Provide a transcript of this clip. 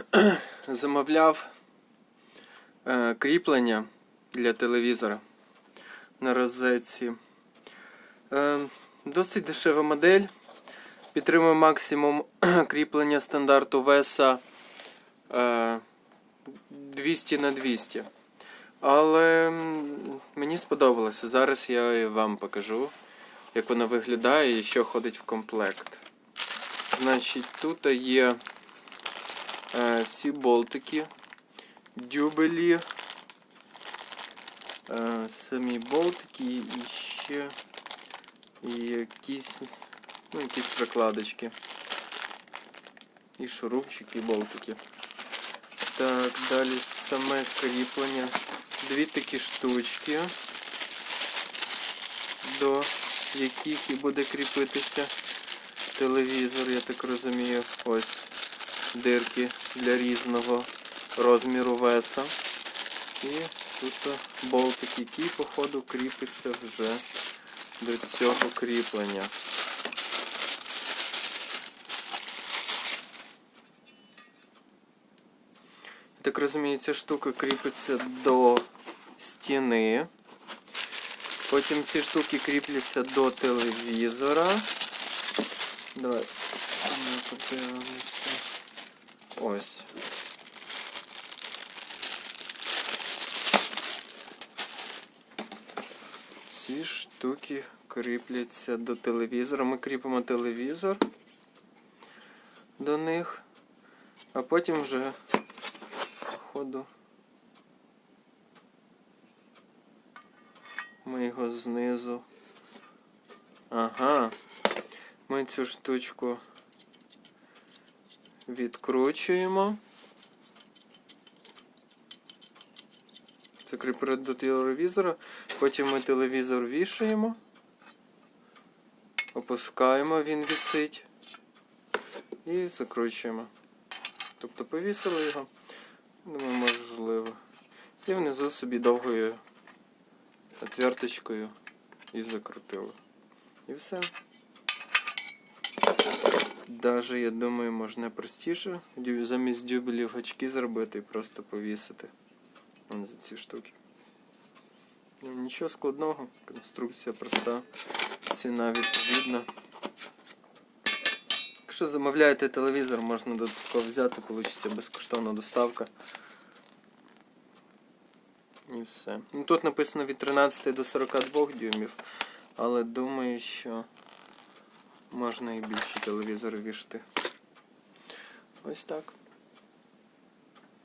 замовляв е, кріплення для телевізора на розетці. Е, досить дешева модель. Підтримує максимум кріплення стандарту веса е, 200 на 200. Але мені сподобалося. Зараз я вам покажу, як воно виглядає і що ходить в комплект. Значить, тут є всі болтики, дюбелі, е, самі болтики і ще якісь, ну, якісь прикладочки. І шурупчики, і болтики. Так, далі саме кріплення. Дві такі штучки, до яких і буде кріпитися телевізор, я так розумію. Ось дирки для різного розміру веса. І тут болтик, який, походу, кріпиться вже до цього кріплення. Я так розумію, ця штука кріпиться до стіни. Потім ці штуки кріпляться до телевізора. Давай ми подивимося. Ось. Ці штуки кріпляться до телевізора. Ми кріпимо телевізор до них, а потім вже походу ми його знизу. Ага. Ми цю штучку відкручуємо. Кріпер до телевізора. Потім ми телевізор вішаємо. Опускаємо, він висить. І закручуємо. Тобто повісили його. Думаю, можливо. І внизу собі довгою отверточкою і закрутили. І все. Даже, я думаю, можна простіше. Замість дюбелів гачки зробити і просто повісити. Вон за ці штуки. Ну, нічого складного, конструкція проста, ціна відповідна. Якщо замовляєте телевізор, можна додатково взяти, вийде безкоштовна доставка. І все. Ну, тут написано від 13 до 42 дюймів, але думаю, що можна і більші телевізори вішати. Ось так.